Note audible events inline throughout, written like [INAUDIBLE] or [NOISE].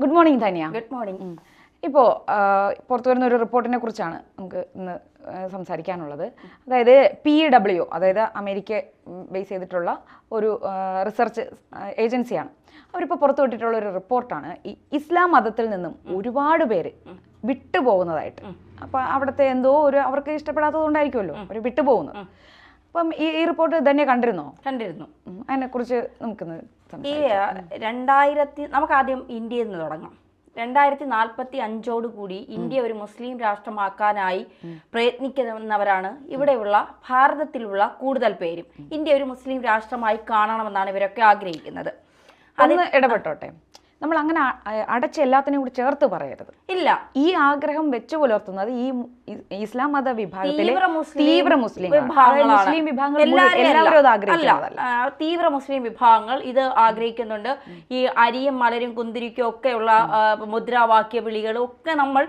Good morning Dhaniya good morning ഇപ്പോൾ പുറത്തു വരുന്ന ഒരു റിപ്പോർട്ടിനെ കുറിച്ചാണ് നമുക്ക് ഇന്ന് സംസാരിക്കാനുള്ളത്. അതായത് പി ഡബ്ല്യു അതായത് അമേരിക്ക ബേസ് ചെയ്തിട്ടുള്ള ഒരു റിസർച്ച് ഏജൻസിയാണ് അവരിപ്പോൾ പുറത്തുവിട്ടിട്ടുള്ള ഒരു റിപ്പോർട്ടാണ്. ഈ ഇസ്ലാം മതത്തിൽ നിന്നും ഒരുപാട് പേര് വിട്ടുപോകുന്നതായിട്ട്. അപ്പോൾ അവിടുത്തെ എന്തോ ഒരു അവർക്ക് ഇഷ്ടപ്പെടാത്തത് കൊണ്ടായിരിക്കുമല്ലോ അവർ വിട്ടുപോകുന്നത്. അപ്പം ഈ ഈ റിപ്പോർട്ട് തന്നെ കണ്ടിരുന്നോ? കണ്ടിരുന്നു. അതിനെ അതിനെക്കുറിച്ച് നമുക്ക് ഈ രണ്ടായിരത്തി നമുക്ക് ആദ്യം ഇന്ത്യയിൽ നിന്ന് തുടങ്ങാം. രണ്ടായിരത്തി നാൽപ്പത്തി അഞ്ചോടുകൂടി ഇന്ത്യ ഒരു മുസ്ലിം രാഷ്ട്രമാക്കാനായി പ്രയത്നിക്കുന്നവരാണ് ഇവിടെയുള്ള ഭാരതത്തിലുള്ള കൂടുതൽ പേരും ഇന്ത്യ ഒരു മുസ്ലിം രാഷ്ട്രമായി കാണണമെന്നാണ് ഇവരൊക്കെ ആഗ്രഹിക്കുന്നത്. അതിന് ഇടപെട്ടോട്ടെ. നമ്മൾ അങ്ങനെ അടച്ച് എല്ലാത്തിനെയും കൂടി ചേർത്ത് പറയരുത്. ഇല്ല. ഈ ആഗ്രഹം വെച്ചു പുലർത്തുന്നത് ഈ ഇസ്ലാം മത വിഭാഗത്തിലെ തീവ്ര മുസ്ലിം മുസ്ലിം വിഭാഗങ്ങൾ എല്ലാവരും അല്ല. അത് ആഗ്രഹിക്കുന്നതല്ല. തീവ്ര മുസ്ലിം വിഭാഗങ്ങൾ ഇത് ആഗ്രഹിക്കുന്നുണ്ട്. ഈ അരിയും മലരും കുന്തിരിക്കും ഒക്കെയുള്ള മുദ്രാവാക്യ വിളികളും ഒക്കെ നമ്മൾ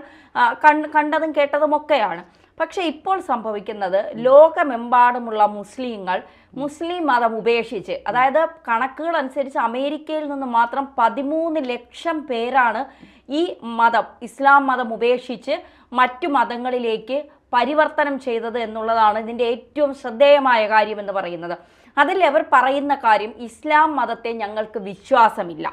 കണ്ടതും കേട്ടതും ഒക്കെയാണ് പക്ഷെ ഇപ്പോൾ സംഭവിക്കുന്നത് ലോകമെമ്പാടുമുള്ള മുസ്ലിങ്ങൾ മുസ്ലിം മതം ഉപേക്ഷിച്ച് അതായത് കണക്കുകൾ അനുസരിച്ച് അമേരിക്കയിൽ നിന്ന് മാത്രം പതിമൂന്ന് ലക്ഷം പേരാണ് ഈ മതം ഇസ്ലാം മതം ഉപേക്ഷിച്ച് മറ്റു മതങ്ങളിലേക്ക് പരിവർത്തനം ചെയ്തത് എന്നുള്ളതാണ് ഇതിന്റെ ഏറ്റവും ശ്രദ്ധേയമായ കാര്യം എന്ന് പറയുന്നത്. അതിൽ അവർ പറയുന്ന കാര്യം ഇസ്ലാം മതത്തെ ഞങ്ങൾക്ക് വിശ്വാസമില്ല.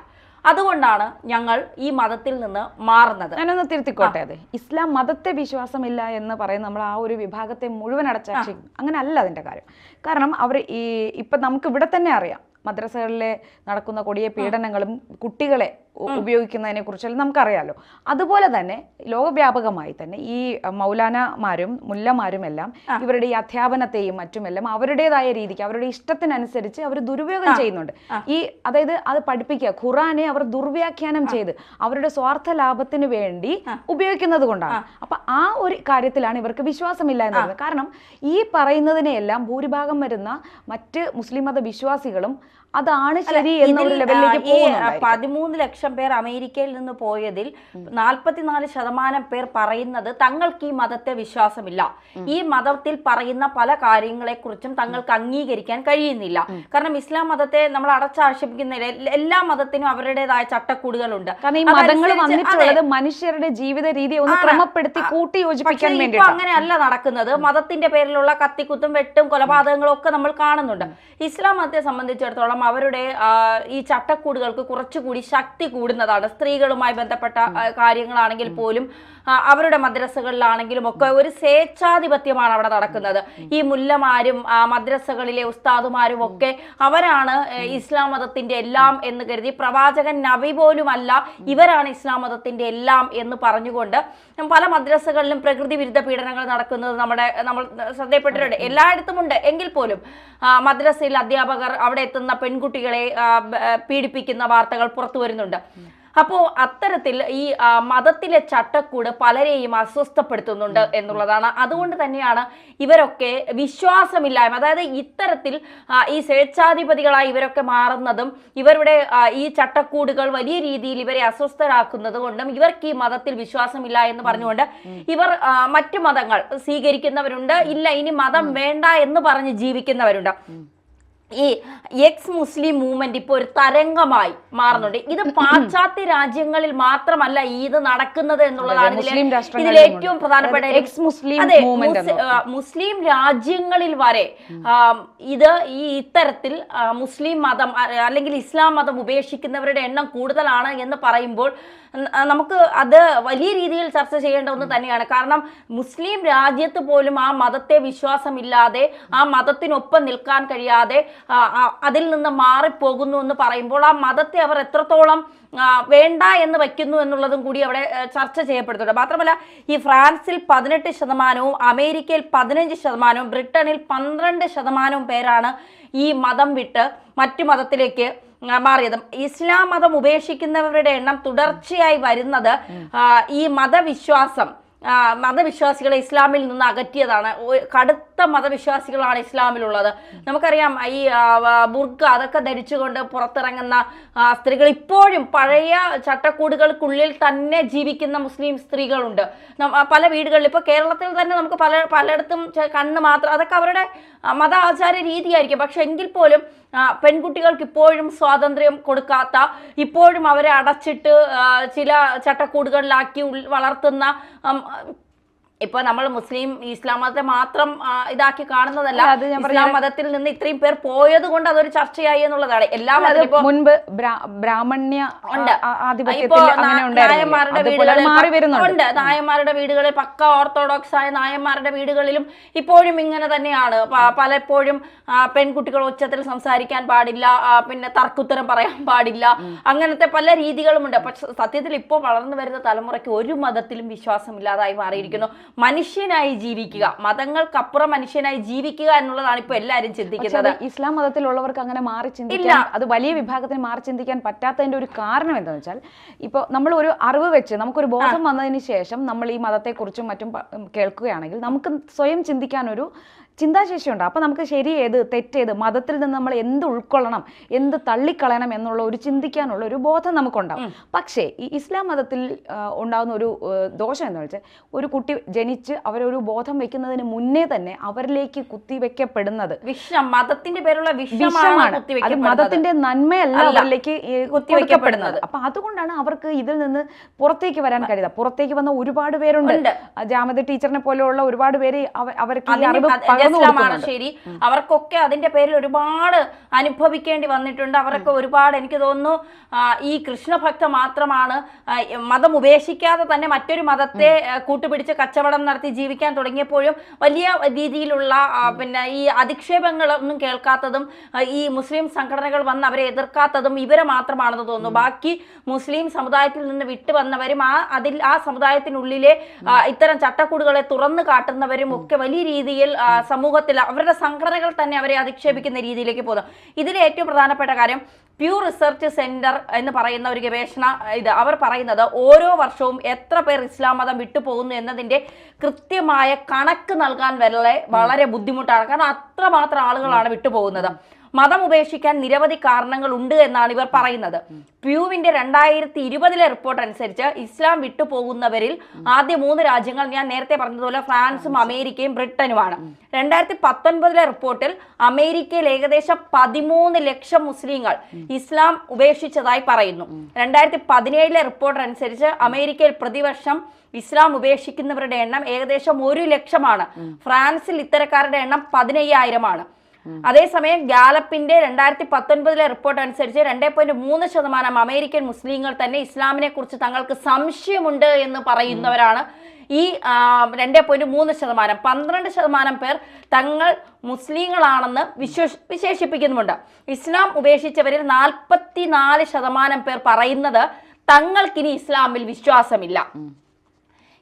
അതുകൊണ്ടാണ് ഞങ്ങൾ ഈ മതത്തിൽ നിന്ന് മാറുന്നത്. ഞാനൊന്ന് തിരുത്തിക്കോട്ടെ അതെ. ഇസ്ലാം മതത്തെ വിശ്വാസമില്ല എന്ന് പറയുന്ന നമ്മൾ ആ ഒരു വിഭാഗത്തെ മുഴുവൻ അടച്ചാക്ഷി അങ്ങനെ അല്ല അതിന്റെ കാര്യം. കാരണം അവർ ഈ ഇപ്പൊ നമുക്ക് ഇവിടെ തന്നെ അറിയാം. മദ്രസകളിലെ നടക്കുന്ന കൊടിയ പീഡനങ്ങളും കുട്ടികളെ ഉപയോഗിക്കുന്നതിനെ കുറിച്ചെല്ലാം നമുക്കറിയാലോ. അതുപോലെ തന്നെ ലോകവ്യാപകമായി തന്നെ ഈ മൗലാനമാരും മുല്ലമാരും എല്ലാം ഇവരുടെ ഈ അധ്യാപനത്തെയും മറ്റുമെല്ലാം അവരുടേതായ രീതിക്ക് അവരുടെ ഇഷ്ടത്തിനനുസരിച്ച് അവർ ദുരുപയോഗം ചെയ്യുന്നുണ്ട്. ഈ അതായത് അത് പഠിപ്പിക്കുക ഖുറാനെ അവർ ദുർവ്യാഖ്യാനം ചെയ്ത് അവരുടെ സ്വാർത്ഥ ലാഭത്തിന് വേണ്ടി ഉപയോഗിക്കുന്നത് കൊണ്ടാണ്. അപ്പൊ ആ ഒരു കാര്യത്തിലാണ് ഇവർക്ക് വിശ്വാസമില്ല എന്നുള്ളത് കാരണം ഈ പറയുന്നതിനെയെല്ലാം ഭൂരിഭാഗം വരുന്ന മറ്റ് മുസ്ലിം മത വിശ്വാസികളും അതാണ് ശരി പതിമൂന്ന് ലക്ഷം പേർ അമേരിക്കയിൽ നിന്ന് പോയതിൽ നാൽപ്പത്തിനാല് ശതമാനം പേർ പറയുന്നത് തങ്ങൾക്ക് ഈ മതത്തെ വിശ്വാസമില്ല. ഈ മതത്തിൽ പറയുന്ന പല കാര്യങ്ങളെക്കുറിച്ചും തങ്ങൾക്ക് അംഗീകരിക്കാൻ കഴിയുന്നില്ല. കാരണം ഇസ്ലാം മതത്തെ നമ്മൾ അടച്ചാക്ഷേപിക്കുന്നില്ല എല്ല- മതത്തിനും അവരുടേതായ ചട്ടക്കൂടുകളുണ്ട്. കാരണം ഈ മതങ്ങൾ അതനുസരിച്ച് വന്നിട്ടുള്ളത് മനുഷ്യരുടെ ജീവിത രീതിയെ ഒന്ന് ക്രമപ്പെടുത്തി കൂട്ടി യോജിപ്പിക്കാൻ വേണ്ടി അങ്ങനെയല്ല നടക്കുന്നത്. മതത്തിന്റെ പേരിലുള്ള കത്തിക്കുത്തും വെട്ടും കൊലപാതകങ്ങളും ഒക്കെ നമ്മൾ കാണുന്നുണ്ട്. ഇസ്ലാം മതത്തെ സംബന്ധിച്ചിടത്തോളം അവരുടെ ഈ ചട്ടക്കൂടുകൾക്ക് കുറച്ചുകൂടി ശക്തി കൂടുന്നതാണ്. സ്ത്രീകളുമായി ബന്ധപ്പെട്ട കാര്യങ്ങളാണെങ്കിൽ പോലും അവരുടെ മദ്രസകളിലാണെങ്കിലും ഒക്കെ ഒരു സ്വേച്ഛാധിപത്യമാണ് അവിടെ നടക്കുന്നത്. ഈ മുല്ലമാരും മദ്രസകളിലെ ഉസ്താദുമാരും ഒക്കെ അവരാണ് ഇസ്ലാം മതത്തിന്റെ എല്ലാം എന്ന് കരുതി പ്രവാചകൻ നബി പോലുമല്ല ഇവരാണ് ഇസ്ലാം മതത്തിന്റെ എല്ലാം എന്ന് പറഞ്ഞുകൊണ്ട് പല മദ്രസകളിലും പ്രകൃതി വിരുദ്ധ പീഡനങ്ങൾ നടക്കുന്നത് നമ്മുടെ നമ്മൾ ശ്രദ്ധയപ്പെട്ടിട്ടുണ്ട്. എല്ലായിടത്തും ഉണ്ട്. എങ്കിൽ പോലും മദ്രസയിൽ അധ്യാപകർ അവിടെ എത്തുന്ന പെൺകുട്ടികളെ പീഡിപ്പിക്കുന്ന വാർത്തകൾ പുറത്തു വരുന്നുണ്ട്. അപ്പോൾ അത്തരത്തിൽ ഈ മതത്തിലെ ചട്ടക്കൂട് പലരെയും അസ്വസ്ഥപ്പെടുത്തുന്നുണ്ട് എന്നുള്ളതാണ്. അതുകൊണ്ട് തന്നെയാണ് ഇവരൊക്കെ വിശ്വാസമില്ലായ്മ അതായത് ഇത്തരത്തിൽ ഈ സ്വേച്ഛാധിപതികളായി ഇവരൊക്കെ മാറുന്നതും ഇവരുടെ ഈ ചട്ടക്കൂടുകൾ വലിയ രീതിയിൽ ഇവരെ അസ്വസ്ഥരാക്കുന്നത് കൊണ്ടും ഇവർക്ക് ഈ മതത്തിൽ വിശ്വാസമില്ല എന്ന് പറഞ്ഞുകൊണ്ട് ഇവർ മറ്റു മതങ്ങൾ സ്വീകരിക്കുന്നവരുണ്ട്. ഇല്ല ഇനി മതം വേണ്ട എന്ന് പറഞ്ഞ് ജീവിക്കുന്നവരുണ്ട്. ഈ എക്സ് മുസ്ലിം മൂവ്മെന്റ് ഇപ്പോൾ ഒരു തരംഗമായി മാറുന്നുണ്ട്. ഇത് [CLEARS THROAT] പാശ്ചാത്യ രാജ്യങ്ങളിൽ മാത്രമല്ല ഇത് നടക്കുന്നത് എന്നുള്ളതാണ് രാഷ്ട്രങ്ങളിലും ഏറ്റവും പ്രധാനപ്പെട്ട എക്സ് മുസ്ലിം അതെ, മുസ്ലിം രാജ്യങ്ങളിൽ വരെ ഇത് ഈ ഇത്തരത്തിൽ മുസ്ലിം മതം അല്ലെങ്കിൽ ഇസ്ലാം മതം ഉപേക്ഷിക്കുന്നവരുടെ എണ്ണം കൂടുതലാണ് എന്ന് പറയുമ്പോൾ നമുക്ക് അത് വലിയ രീതിയിൽ ചർച്ച ചെയ്യേണ്ട ഒന്ന് തന്നെയാണ്. കാരണം മുസ്ലിം രാജ്യത്ത് പോലും ആ മതത്തെ വിശ്വാസമില്ലാതെ ആ മതത്തിനൊപ്പം നിൽക്കാൻ കഴിയാതെ അതിൽ നിന്ന് മാറിപ്പോകുന്നു എന്ന് പറയുമ്പോൾ ആ മതത്തെ അവർ എത്രത്തോളം വേണ്ട എന്ന് വയ്ക്കുന്നു എന്നുള്ളതും കൂടി അവിടെ ചർച്ച ചെയ്യപ്പെടുന്നുണ്ട്. മാത്രമല്ല ഈ ഫ്രാൻസിൽ പതിനെട്ട് ശതമാനവും അമേരിക്കയിൽ പതിനഞ്ച് ശതമാനവും ബ്രിട്ടനിൽ പന്ത്രണ്ട് ശതമാനവും പേരാണ് ഈ മതം വിട്ട് മറ്റു മതത്തിലേക്ക് മാറിയത്. ഇസ്ലാം മതം ഉപേക്ഷിക്കുന്നവരുടെ എണ്ണം തുടർച്ചയായി വരുന്നത് ഈ മതവിശ്വാസം മതവിശ്വാസികളെ ഇസ്ലാമിൽ നിന്ന് അകറ്റിയതാണ്. കടുത്ത മതവിശ്വാസികളാണ് ഇസ്ലാമിലുള്ളത്. നമുക്കറിയാം ഈ ബുർഖ അതൊക്കെ ധരിച്ചുകൊണ്ട് പുറത്തിറങ്ങുന്ന സ്ത്രീകൾ ഇപ്പോഴും പഴയ ചട്ടക്കൂടുകൾക്കുള്ളിൽ തന്നെ ജീവിക്കുന്ന മുസ്ലിം സ്ത്രീകളുണ്ട്. പല വീടുകളിൽ ഇപ്പോൾ കേരളത്തിൽ തന്നെ നമുക്ക് പല പലയിടത്തും കണ്ണ് മാത്രം അതൊക്കെ അവരുടെ മത ആചാര രീതിയായിരിക്കും. പക്ഷെ എങ്കിൽ പോലും പെൺകുട്ടികൾക്ക് ഇപ്പോഴും സ്വാതന്ത്ര്യം കൊടുക്കാത്ത ഇപ്പോഴും അവരെ അടച്ചിട്ട് ചില ചട്ടക്കൂടുകളിലാക്കി വളർത്തുന്ന know, ഇപ്പൊ നമ്മൾ മുസ്ലിം ഇസ്ലാം മതത്തെ മാത്രം ഇതാക്കി കാണുന്നതല്ല. ഇസ്ലാം മതത്തിൽ നിന്ന് ഇത്രയും പേർ പോയത് കൊണ്ട് അതൊരു ചർച്ചയായി എന്നുള്ളതാണ്. എല്ലാ മതത്തിലും മുൻപ് ബ്രാ- ബ്രാഹ്മണ്യ ഉണ്ട്. നായന്മാരുടെ വീടുകളിൽ ഉണ്ട്. നായന്മാരുടെ വീടുകളിൽ പക്ക ഓർത്തഡോക്സ് ആയ നായന്മാരുടെ വീടുകളിലും ഇപ്പോഴും ഇങ്ങനെ തന്നെയാണ്. പലപ്പോഴും പെൺകുട്ടികൾ ഉച്ചത്തിൽ സംസാരിക്കാൻ പാടില്ല പിന്നെ തർക്കുത്തരം പറയാൻ പാടില്ല. അങ്ങനത്തെ പല രീതികളും ഉണ്ട് പക്ഷെ സത്യത്തിൽ ഇപ്പോൾ വളർന്നു വരുന്ന തലമുറയ്ക്ക് ഒരു മതത്തിലും വിശ്വാസമില്ലാതായി മാറിയിരിക്കുന്നു. മനുഷ്യനായി ജീവിക്കുക. മതങ്ങൾക്കപ്പുറം മനുഷ്യനായി ജീവിക്കുക എന്നുള്ളതാണ് ഇപ്പൊ എല്ലാവരും ചിന്തിക്കുന്നത്. ഇസ്ലാം മതത്തിലുള്ളവർക്ക് അങ്ങനെ മാറി ചിന്തിക്കാൻ അത് വലിയ വിഭാഗത്തിന് മാറി ചിന്തിക്കാൻ പറ്റാത്തതിന്റെ ഒരു കാരണം എന്താണെന്ന് വെച്ചാൽ ഇപ്പോൾ നമ്മൾ ഒരു അറിവ് വെച്ച് നമുക്കൊരു ബോധം വന്നതിന് ശേഷം നമ്മൾ ഈ മതത്തെക്കുറിച്ചും മറ്റും കേൾക്കുകയാണെങ്കിൽ നമുക്ക് സ്വയം ചിന്തിക്കാനൊരു ചിന്താശേഷിയുണ്ട്. അപ്പോൾ നമുക്ക് ശരി ഏത് തെറ്റേത് മതത്തിൽ നിന്ന് നമ്മൾ എന്ത് ഉൾക്കൊള്ളണം എന്ത് തള്ളിക്കളയണം എന്നുള്ള ഒരു ചിന്തിക്കാനുള്ള ഒരു ബോധം നമുക്കുണ്ടാവും. പക്ഷേ ഈ ഇസ്ലാം മതത്തിൽ ഉണ്ടാകുന്ന ഒരു ദോഷം എന്ന് വെച്ചാൽ ഒരു കുട്ടി ജനിച്ച് അവരൊരു ബോധം വെക്കുന്നതിന് മുന്നേ തന്നെ അവരിലേക്ക് കുത്തിവെക്കപ്പെടുന്നത് വിഷം മതത്തിന്റെ പേരുള്ള വിഷമാണ് അത് മതത്തിന്റെ നന്മയല്ല അവരിലേക്ക് കുത്തിവെക്കപ്പെടുന്നത്. അപ്പൊ അതുകൊണ്ടാണ് അവർക്ക് ഇതിൽ നിന്ന് പുറത്തേക്ക് വരാൻ കഴിയുക. പുറത്തേക്ക് വന്ന ഒരുപാട് പേരുണ്ട്. ജാമത ടീച്ചറിനെ പോലെയുള്ള ഒരുപാട് പേര് അവർക്ക് അറിവ് ഇസ്ലാമാണ് ശരി. അവർക്കൊക്കെ അതിന്റെ പേരിൽ ഒരുപാട് അനുഭവിക്കേണ്ടി വന്നിട്ടുണ്ട്. അവരൊക്കെ ഒരുപാട് എനിക്ക് തോന്നുന്നു ഈ കൃഷ്ണഭക്ത മാത്രമാണ് മതം ഉപേക്ഷിക്കാതെ തന്നെ മറ്റൊരു മതത്തെ കൂട്ടുപിടിച്ച് കച്ചവടം നടത്തി ജീവിക്കാൻ തുടങ്ങിയപ്പോഴും വലിയ രീതിയിലുള്ള പിന്നെ ഈ അധിക്ഷേപങ്ങളൊന്നും കേൾക്കാത്തതും ഈ മുസ്ലിം സംഘടനകൾ വന്ന് അവരെ എതിർക്കാത്തതും ഇവരെ മാത്രമാണെന്ന് തോന്നുന്നു. ബാക്കി മുസ്ലിം സമുദായത്തിൽ നിന്ന് വിട്ടു വന്നവരും ആ അതിൽ ആ സമുദായത്തിനുള്ളിലെ ഇത്തരം ചട്ടക്കൂടുകളെ തുറന്നു കാട്ടുന്നവരും ഒക്കെ വലിയ രീതിയിൽ സമൂഹത്തിൽ അവരുടെ സംഘടനകൾ തന്നെ അവരെ അധിക്ഷേപിക്കുന്ന രീതിയിലേക്ക് പോകുന്നു. ഇതിലെ ഏറ്റവും പ്രധാനപ്പെട്ട കാര്യം പ്യൂ റിസർച്ച് സെന്റർ എന്ന് പറയുന്ന ഒരു ഗവേഷണ ഇത് അവർ പറയുന്നത് ഓരോ വർഷവും എത്ര പേർ ഇസ്ലാം മതം വിട്ടുപോകുന്നു എന്നതിന്റെ കൃത്യമായ കണക്ക് നൽകാൻ വരെ വളരെ ബുദ്ധിമുട്ടാണ്. കാരണം അത്രമാത്രം ആളുകളാണ് വിട്ടുപോകുന്നത് മതം ഉപേക്ഷിക്കാൻ നിരവധി കാരണങ്ങൾ ഉണ്ട് എന്നാണ് ഇവർ പറയുന്നത്. പ്യൂവിന്റെ രണ്ടായിരത്തി ഇരുപതിലെ റിപ്പോർട്ട് അനുസരിച്ച് ഇസ്ലാം വിട്ടുപോകുന്നവരിൽ ആദ്യ മൂന്ന് രാജ്യങ്ങൾ ഞാൻ നേരത്തെ പറഞ്ഞതുപോലെ ഫ്രാൻസും അമേരിക്കയും ബ്രിട്ടനുമാണ്. രണ്ടായിരത്തി പത്തൊൻപതിലെ റിപ്പോർട്ടിൽ അമേരിക്കയിൽ ഏകദേശം പതിമൂന്ന് ലക്ഷം മുസ്ലിങ്ങൾ ഇസ്ലാം ഉപേക്ഷിച്ചതായി പറയുന്നു. രണ്ടായിരത്തി പതിനേഴിലെ റിപ്പോർട്ട് അനുസരിച്ച് അമേരിക്കയിൽ പ്രതിവർഷം ഇസ്ലാം ഉപേക്ഷിക്കുന്നവരുടെ എണ്ണം ഏകദേശം ഒരു ലക്ഷമാണ്. ഫ്രാൻസിൽ ഇത്തരക്കാരുടെ എണ്ണം പതിനയ്യായിരമാണ്. അതേസമയം ഗാലപ്പിന്റെ രണ്ടായിരത്തി പത്തൊൻപതിലെ റിപ്പോർട്ട് അനുസരിച്ച് രണ്ടേ പോയിന്റ് മൂന്ന് ശതമാനം അമേരിക്കൻ മുസ്ലിങ്ങൾ തന്നെ ഇസ്ലാമിനെ കുറിച്ച് തങ്ങൾക്ക് സംശയമുണ്ട് എന്ന് പറയുന്നവരാണ്. ഈ രണ്ടേ പോയിന്റ് മൂന്ന് ശതമാനം പന്ത്രണ്ട് ശതമാനം പേർ തങ്ങൾ മുസ്ലിങ്ങളാണെന്ന് വിശ്വ വിശേഷിപ്പിക്കുന്നുമുണ്ട്. ഇസ്ലാം ഉപേക്ഷിച്ചവരിൽ നാൽപ്പത്തി നാല് ശതമാനം പേർ പറയുന്നത് തങ്ങൾക്കിനി ഇസ്ലാമിൽ വിശ്വാസമില്ല.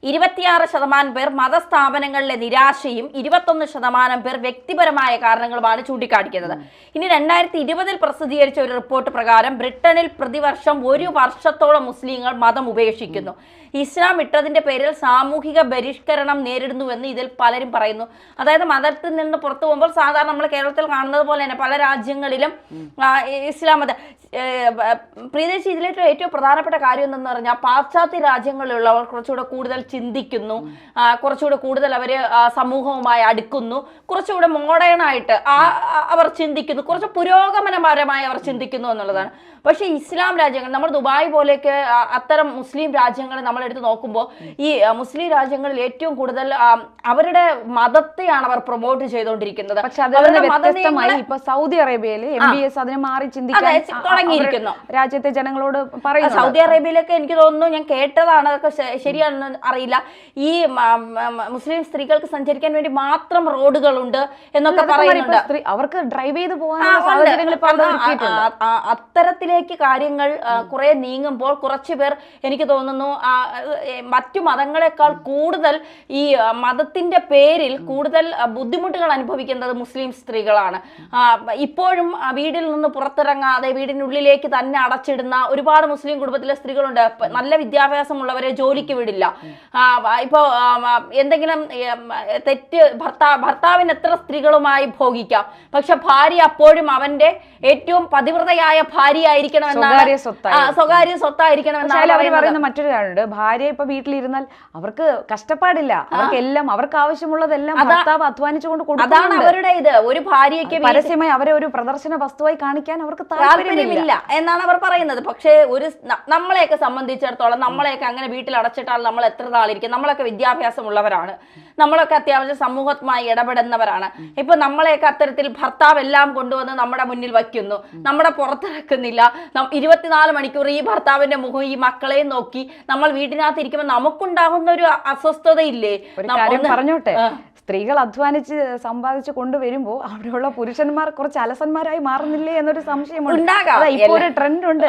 ഇരുപത്തിയാറ് ശതമാനം പേർ മതസ്ഥാപനങ്ങളിലെ നിരാശയും ഇരുപത്തൊന്ന് ശതമാനം പേർ വ്യക്തിപരമായ കാരണങ്ങളുമാണ് ചൂണ്ടിക്കാണിക്കുന്നത്. ഇനി രണ്ടായിരത്തി ഇരുപതിൽ പ്രസിദ്ധീകരിച്ച ഒരു റിപ്പോർട്ട് പ്രകാരം ബ്രിട്ടനിൽ പ്രതിവർഷം ഒരു വർഷത്തോളം മുസ്ലിങ്ങൾ മതം ഉപേക്ഷിക്കുന്നു. ഇസ്ലാം ഇട്ടതിന്റെ പേരിൽ സാമൂഹിക ബഹിഷ്കരണം നേരിടുന്നുവെന്ന് ഇതിൽ പലരും പറയുന്നു. അതായത് മതത്തിൽ നിന്ന് പുറത്തു പോകുമ്പോൾ സാധാരണ നമ്മൾ കേരളത്തിൽ കാണുന്നത് പോലെ തന്നെ പല രാജ്യങ്ങളിലും ഇസ്ലാം മത പ്രീതേശ് ഇതിലേറ്റവും ഏറ്റവും പ്രധാനപ്പെട്ട കാര്യം എന്തെന്ന് പറഞ്ഞാൽ പാശ്ചാത്യ രാജ്യങ്ങളിലുള്ളവർ കുറച്ചുകൂടെ കൂടുതൽ ചിന്തിക്കുന്നു. കുറച്ചുകൂടെ കൂടുതൽ അവർ സമൂഹവുമായി അടുക്കുന്നു. കുറച്ചുകൂടെ മോഡേൺ ആയിട്ട് ആ അവർ ചിന്തിക്കുന്നു. കുറച്ച് പുരോഗമനപരമായി അവർ ചിന്തിക്കുന്നു എന്നുള്ളതാണ്. പക്ഷേ ഇസ്ലാം രാജ്യങ്ങൾ നമ്മൾ ദുബായ് പോലെയൊക്കെ അത്തരം മുസ്ലിം രാജ്യങ്ങൾ നമ്മൾ എടുത്ത് നോക്കുമ്പോൾ ഈ മുസ്ലിം രാജ്യങ്ങളിൽ ഏറ്റവും കൂടുതൽ അവരുടെ മതത്തെയാണ് അവർ പ്രൊമോട്ട് ചെയ്തുകൊണ്ടിരിക്കുന്നത്. പക്ഷെ ഇപ്പൊ സൗദി അറേബ്യയിൽ എം ബി എസ് അതിനെ മാറി ചിന്തിക്കാൻ തുടങ്ങിയിരിക്കുന്നു. രാജ്യത്തെ ജനങ്ങളോട് പറയുന്നു സൗദി അറേബ്യയിലൊക്കെ എനിക്ക് തോന്നുന്നു ഞാൻ കേട്ടതാണ് അതൊക്കെ ശരിയാണെന്ന് അറിയില്ല ഈ മ- മ- മുസ്ലിം സ്ത്രീകൾക്ക് സഞ്ചരിക്കാൻ വേണ്ടി മാത്രം റോഡുകളുണ്ട് എന്നൊക്കെ പറയുന്നുണ്ട്. അവർക്ക് ഡ്രൈവ് ചെയ്ത് പോകാൻ അത്തരത്തിലേക്ക് കാര്യങ്ങൾ കുറെ നീങ്ങുമ്പോൾ കുറച്ചു പേർ എനിക്ക് തോന്നുന്നു മറ്റു മതങ്ങളെക്കാൾ കൂടുതൽ ഈ മതത്തിന്റെ പേരിൽ കൂടുതൽ ബുദ്ധിമുട്ടുകൾ അനുഭവിക്കുന്നത് മുസ്ലിം സ്ത്രീകളാണ്. ഇപ്പോഴും വീടിൽ നിന്ന് പുറത്തിറങ്ങാതെ വീടിനുള്ളിലേക്ക് തന്നെ അടച്ചിടുന്ന ഒരുപാട് മുസ്ലിം കുടുംബത്തിലെ സ്ത്രീകളുണ്ട്. നല്ല വിദ്യാഭ്യാസമുള്ളവരെ ജോലിക്ക് വിടില്ല. ഇപ്പോ എന്തെങ്കിലും തെറ്റ് ഭർത്താ ഭർത്താവിന് എത്ര സ്ത്രീകളുമായി ഭോഗിക്കാം? പക്ഷെ ഭാര്യ അപ്പോഴും അവന്റെ ഏറ്റവും പതിവ്രതയായ ഭാര്യ ആയിരിക്കണം സ്വകാര്യ സ്വത്തായി. സ്വകാര്യ സ്വത്തായിരിക്കണം എന്നാണ് പറയുന്ന മറ്റൊരു കാര്യമുണ്ട്. ഭാര്യ ഇപ്പൊ വീട്ടിലിരുന്നാൽ അവർക്ക് കഷ്ടപ്പാടില്ല. അവർക്ക് എല്ലാം അവർക്ക് ആവശ്യമുള്ളതെല്ലാം ഭർത്താവ് അധ്വാനിച്ചുകൊണ്ട് അതാണ് അവരുടെ ഇത്. ഒരു ഭാര്യയ്ക്ക് പരസ്യമായി അവരെ ഒരു പ്രദർശന വസ്തുവായി കാണിക്കാൻ അവർക്ക് താല്പര്യമില്ല. എന്നാണ് അവർ പറയുന്നത്. പക്ഷേ ഒരു നമ്മളെയൊക്കെ സംബന്ധിച്ചിടത്തോളം നമ്മളെയൊക്കെ അങ്ങനെ വീട്ടിൽ അടച്ചിട്ടാൽ നമ്മൾ എത്ര നാളിരിക്കും നമ്മളൊക്കെ വിദ്യാഭ്യാസമുള്ളവരാണ്. നമ്മളൊക്കെ അത്യാവശ്യം സമൂഹത്തുമായി ഇടപെടുന്നവരാണ്. ഇപ്പൊ നമ്മളെയൊക്കെ അത്തരത്തിൽ ഭർത്താവ് എല്ലാം കൊണ്ടുവന്ന് നമ്മുടെ മുന്നിൽ വയ്ക്കുന്നു. നമ്മുടെ പുറത്തിറക്കുന്നില്ല. ഇരുപത്തിനാല് മണിക്കൂർ ഈ ഭർത്താവിന്റെ മുഖം ഈ മക്കളെയും നോക്കി നമ്മൾ വീട്ടിനകത്ത് ഇരിക്കുമ്പോൾ നമുക്കുണ്ടാകുന്ന ഒരു അസ്വസ്ഥതയില്ലേ? പറഞ്ഞോട്ടെ. സ്ത്രീകൾ അധ്വാനിച്ച് സമ്പാദിച്ച് കൊണ്ടുവരുമ്പോ അവിടെയുള്ള പുരുഷന്മാർ കുറച്ച് അലസന്മാരായി മാറുന്നില്ലേ എന്നൊരു സംശയമുണ്ട്. ഇപ്പൊ ഒരു ട്രെൻഡ് ഉണ്ട്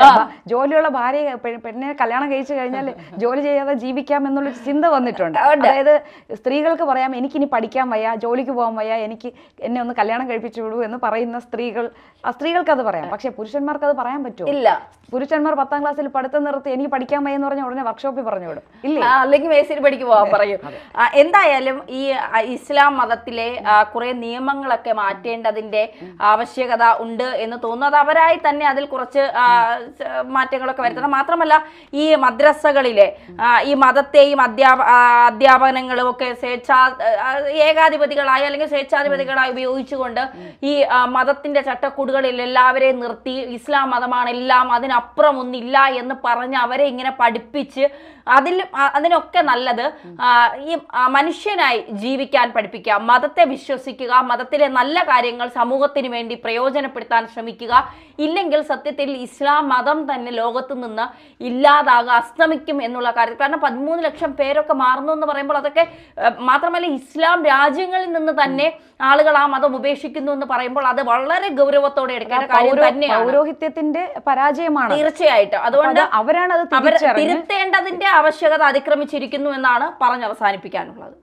ജോലിയുള്ള ഭാര്യ പെണ്ണിനെ കല്യാണം കഴിച്ചു കഴിഞ്ഞാൽ ജോലി ചെയ്യാതെ ജീവിക്കാം എന്നുള്ളൊരു ചിന്ത വന്നിട്ടുണ്ട്. അതായത് സ്ത്രീകൾക്ക് പറയാം എനിക്കിനി പഠിക്കാൻ വയ്യ ജോലിക്ക് പോകാൻ വയ്യ എനിക്ക് എന്നെ ഒന്ന് കല്യാണം കഴിപ്പിച്ചു വിടൂ എന്ന് പറയുന്ന സ്ത്രീകൾ ആ സ്ത്രീകൾക്ക് അത് പറയാം. പക്ഷെ പുരുഷന്മാർക്ക് അത് പറയാൻ പറ്റുമോ? ഇല്ല. പുരുഷന്മാർ പത്താം ക്ലാസ്സിൽ പഠിത്തം നിർത്തി എനിക്ക് പഠിക്കാൻ വയ്യെന്ന് പറഞ്ഞ ഉടനെ വർക്ക്ഷോപ്പിൽ പറഞ്ഞു വിടും ഇല്ല? അല്ലെങ്കിൽ മേശിരി പടിക്ക് പോവാൻ പറയും. എന്തായാലും ഈ ഇസ്ലാം മതത്തിലെ കുറെ നിയമങ്ങളൊക്കെ മാറ്റേണ്ടതിന്റെ ആവശ്യകത ഉണ്ട് എന്ന് തോന്നുന്നു. അത് അവരായി തന്നെ അതിൽ കുറച്ച് മാറ്റങ്ങളൊക്കെ വരുത്തണം. മാത്രമല്ല ഈ മദ്രസകളിലെ ഈ മതത്തെയും അധ്യാപ അധ്യാപനങ്ങളും ഒക്കെ സ്വേച്ഛാ ഏകാധിപതികളായി അല്ലെങ്കിൽ സ്വേച്ഛാധിപതികളായി ഉപയോഗിച്ചുകൊണ്ട് ഈ മതത്തിന്റെ ചട്ടക്കൂടുകളിൽ എല്ലാവരെയും നിർത്തി ഇസ്ലാം മതമാണ് എല്ലാം അതിനപ്പുറം ഒന്നില്ല എന്ന് പറഞ്ഞ് അവരെ ഇങ്ങനെ പഠിപ്പിച്ച് അതിൽ അതിനൊക്കെ നല്ലത് ഈ മനുഷ്യനായി ജീവിക്കാൻ പഠിപ്പിക്കുക മതത്തെ വിശ്വസിക്കുക മതത്തിലെ നല്ല കാര്യങ്ങൾ സമൂഹത്തിന് വേണ്ടി പ്രയോജനപ്പെടുത്താൻ ശ്രമിക്കുക. ഇല്ലെങ്കിൽ സത്യത്തിൽ ഇസ്ലാം മതം തന്നെ ലോകത്ത് നിന്ന് ഇല്ലാതാകുക അസ്തമിക്കും എന്നുള്ള കാര്യം കാരണം പതിമൂന്ന് ലക്ഷം പേരൊക്കെ മാറുന്നു എന്ന് പറയുമ്പോൾ അതൊക്കെ മാത്രമല്ല ഇസ്ലാം രാജ്യങ്ങളിൽ നിന്ന് തന്നെ ആളുകൾ ആ മതം ഉപേക്ഷിക്കുന്നു എന്ന് പറയുമ്പോൾ അത് വളരെ ഗൗരവത്തോടെ എടുക്കേണ്ട കാര്യം തന്നെ പൗരോഹിത്യത്തിന്റെ പരാജയമാണ്. തീർച്ചയായിട്ടും. അതുകൊണ്ട് അത് അവരാണ് അത് തിരുത്തേണ്ടതിന്റെ ആവശ്യകത അതിക്രമിച്ചിരിക്കുന്നു എന്നാണ് പറഞ്ഞ് അവസാനിപ്പിക്കാനുള്ളത്.